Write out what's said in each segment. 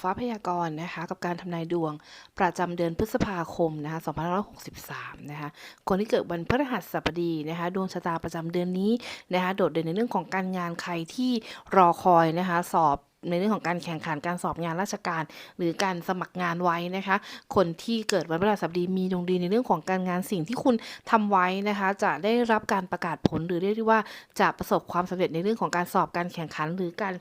ฟ้าพยากรณ์นะคะ กับการทำนายดวงประจำเดือนพฤษภาคมนะคะ2563 นะคะ คนที่เกิดวันพฤหัสบดีนะคะ ดวงชะตาประจำเดือนนี้นะคะ โดดเด่นในเรื่องของการงานใครที่รอคอยนะคะ สอบในเรื่องของการแข่งขันการสอบงานราชการ หรือการสมัครงานไว้นะคะ คนที่เกิดวันพฤหัสบดีมีดวงดีในเรื่องของการงานสิ่งที่คุณทำไว้นะคะ จะได้รับการประกาศผลหรือเรียกได้ว่าจะประสบความสำเร็จในเรื่องของการสอบการแข่งขันหรือการ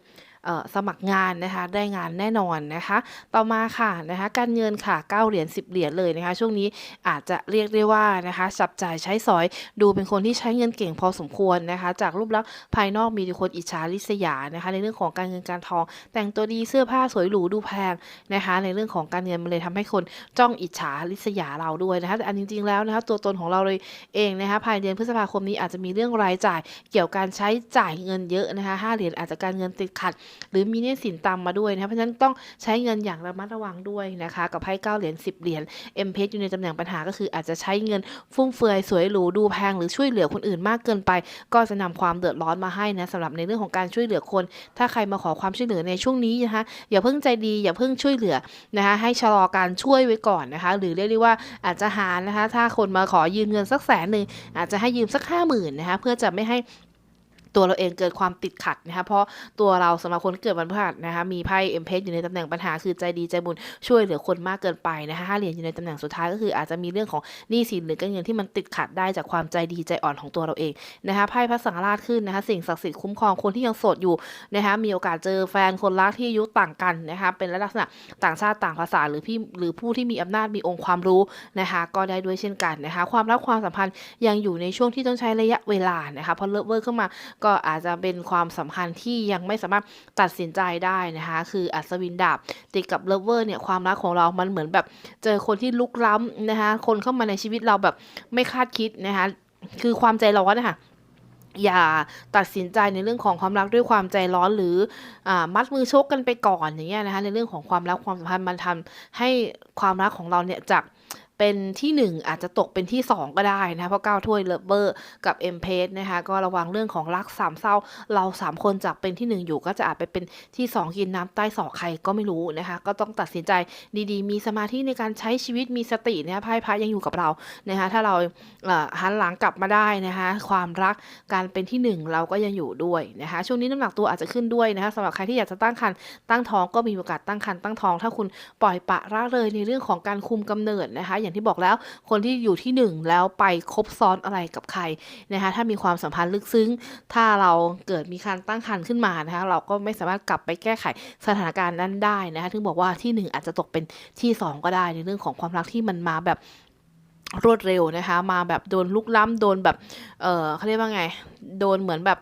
สมัครงานนะคะได้งานแน่นอนนะคะ ต่อมาค่ะนะคะการเงินค่ะ9เหรียญ10 เหรียญเลยนะคะช่วงนี้อาจจะเรียกได้ว่านะคะจับจ่ายใช้สอยดูเป็นคนที่ใช้เงินเก่งพอสมควรนะคะ จากรูปลักษณ์ภายนอกมีคนอิจฉาริษยานะคะ ในเรื่องของการเงินการทอง แต่งตัวดีเสื้อผ้าสวยหรูดูแพงนะคะ ในเรื่องของการเงินมันเลยทำให้คนจ้องอิจฉาริษยาเราด้วยนะคะแต่อันจริง ๆแล้วนะคะตัวตนของเราเลยเองนะคะภายในเดือนพฤษภาคมนี้อาจจะมีเรื่องรายจ่ายเกี่ยวกับการใช้จ่ายเงินเยอะนะคะห้าเหรียญอาจจะการเงินติดขัดหรือมีหนี้สินตามมาด้วยนะคะเพราะฉะนั้นต้องใช้เงินอย่างระมัดระวังด้วยนะคะ กับไพ่เก้าเหรียญ10 เหรียญเอ็มเพอยู่ในตำแหน่งปัญหาก็คืออาจจะใช้เงินฟุ่มเฟือยสวยหรูดูแพงหรือช่วยเหลือคนอื่นมากเกินไป ก็จะนำความเดือดร้อนมาให้นะสำหรับในเรื่องของการช่วยเหลือคน ถ้าใครมาขอความช่วยเหลือในช่วงนี้นะคะอย่าเพิ่งใจดีอย่าเพิ่งช่วยเหลือนะคะให้ชะลอการช่วยไว้ก่อนนะคะ หรือเรียกได้ว่าอาจจะหานะคะถ้าคนมาขอยืมเงินสักแสนหนึ่งอาจจะให้ยืมสักห้าหมื่นนะคะเพื่อจะไม่ให้ ตัวเราเองเกิดความติดขัดนะคะเพราะตัวเราสำหรับคนเกิดวันพฤหัสนะคะมีไพ่เอ็มเพสอยู่ในตำแหน่งปัญหาคือใจดีใจบุญช่วยเหลือคนมากเกินไปนะคะห้าเหรียญอยู่ในตำแหน่งสุดท้ายก็คืออาจจะมีเรื่องของหนี้สินหรือการเงินที่มันติดขัดได้จากความใจดีใจอ่อนของตัวเราเองนะคะไพ่พระสังฆราชขึ้นนะคะสิ่งศักดิ์สิทธิ์คุ้มครองคนที่ยังโสดอยู่นะคะมีโอกาสเจอแฟนคนรักที่อายุต่างกันนะคะเป็นลักษณะต่างชาติต่างภาษาหรือพี่หรือผู้ที่มีอำนาจมีองค์ความรู้นะคะก็ได้ด้วยเช่นกันนะคะความรักความสัมพันธ์ยังอยู่ในช่วงที่ต้องใช้ระยะเวลานะคะพราะเลิฟเวอร์เข้ามาก็อาจจะเป็นความสัมพันธ์ที่ยังไม่สามารถตัดสินใจได้นะคะ คืออัศวินดาบติดกับเลเวอร์เนี่ยความรักของเรามันเหมือนแบบเจอคนที่ลุกล้ำนะคะ คนเข้ามาในชีวิตเราแบบไม่คาดคิดนะคะ คือความใจร้อนนะคะอย่าตัดสินใจในเรื่องของความรักด้วยความใจร้อนหรืออมัดมือชกกันไปก่อนอย่างเงี้ยนะคะในเรื่องของความรักความสัมพันธ์มันทำให้ความรักของเราเนี่ยจาก เป็นที่หนึ่งอาจจะตกเป็นที่สองก็ได้นะคะเพราะก้าถ้วยเลเวอร์กับเอ็มเพสนะคะก็ระวังเรื่องของรักสามเศร้า เราสามคนจากเป็นที่หนึ่งอยู่ก็จะอาจไปเป็นที่สองกินน้ำใต้ศอกใครก็ไม่รู้นะคะก็ต้องตัดสินใจดีๆ มีสมาธิในการใช้ชีวิตมีสตินะคะไพ่พระยังอยู่กับเรานะคะถ้าเราหันหลังกลับมาได้นะคะความรักการเป็นที่หนึ่งเราก็ยังอยู่ด้วยนะคะช่วงนี้น้ำหนักตัวอาจจะขึ้นด้วยนะคะสำหรับใครที่อยากจะตั้งครรภ์ตั้งท้องก็มีโอกาสตั้งครรภ์ตั้งท้อง ถ้าคุณปล่อยปะละเลยในเรื่องของการคุมกำเนิดนะคะอย่างที่บอกแล้ว คนที่อยู่ที่หนึ่งแล้วไปคบซ้อนอะไรกับใครนะคะถ้ามีความสัมพันธ์ลึกซึ้ง ถ้าเราเกิดมีการตั้งครรภ์ขึ้นมานะคะเราก็ไม่สามารถกลับไปแก้ไขสถานการณ์นั้นได้นะคะถึงบอกว่าที่หนึ่งอาจจะตกเป็นที่สองก็ได้ในเรื่องของความรักที่มันมาแบบรวดเร็วนะคะ มาแบบโดนลุกล้ำโดนแบบ เออเขาเรียกว่าไง โดนเหมือนแบบ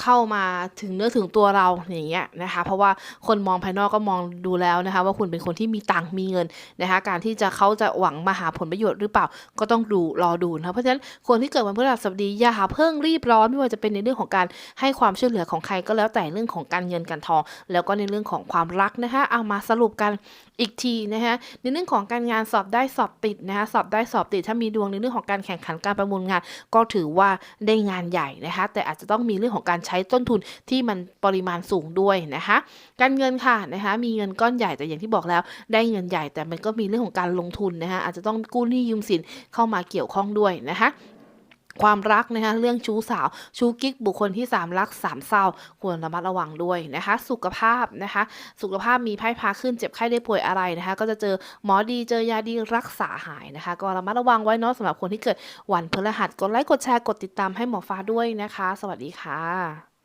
เข้ามาถึงเนื้อถึงตัวเราอย่างเงี้ยนะคะเพราะว่าคนมองภายนอกก็มองดูแล้วนะคะ ว่าคุณเป็นคนที่มีตังค์มีเงินนะคะการที่จะเขาจะหวังมาหาผลประโยชน์หรือเปล่าก็ต้องดูรอดูนะเพราะฉะนั้นคนที่เกิดวันพฤหัสบดีอย่าเพิ่งรีบร้อนไม่ว่าจะเป็นในเรื่องของการให้ความช่วยเหลือของใครก็แล้วแต่เรื่องของการเงินการทอง แล้วก็ในเรื่องของความรักนะคะเอามาสรุปกันอีกทีนะคะในเรื่องของการงานสอบได้สอบติดนะคะสอบได้สอบติดถ้ามีดวงในเรื่องของการแข่งขันการประมูลงาน ก็ถือว่าได้งานใหญ่นะคะแต่อาจจะต้องมีเรื่องของการใช้ต้นทุนที่มันปริมาณสูงด้วยนะคะ การเงินค่ะนะคะมีเงินก้อนใหญ่แต่อย่างที่บอกแล้ว ได้เงินใหญ่แต่มันก็มีเรื่องของการลงทุนนะคะอาจจะต้องกู้หนี้ยืมสินเข้ามาเกี่ยวข้องด้วยนะคะ ความรักนะคะเรื่องชู้สาว ชู้กิ๊กบุคคลที่ 3 รัก3เศร้าควรระมัดระวังด้วยนะคะ สุขภาพนะคะ สุขภาพมีไพ่พาขึ้นเจ็บไข้ได้ป่วยอะไรนะคะ ก็จะเจอหมอดีเจอยาดีรักษาหายนะคะ ก็ระมัดระวังไว้เนาะสำหรับคนที่เกิดวันพฤหัสกดไลค์กดแชร์กดติดตามให้หมอฟ้าด้วยนะคะ สวัสดีค่ะ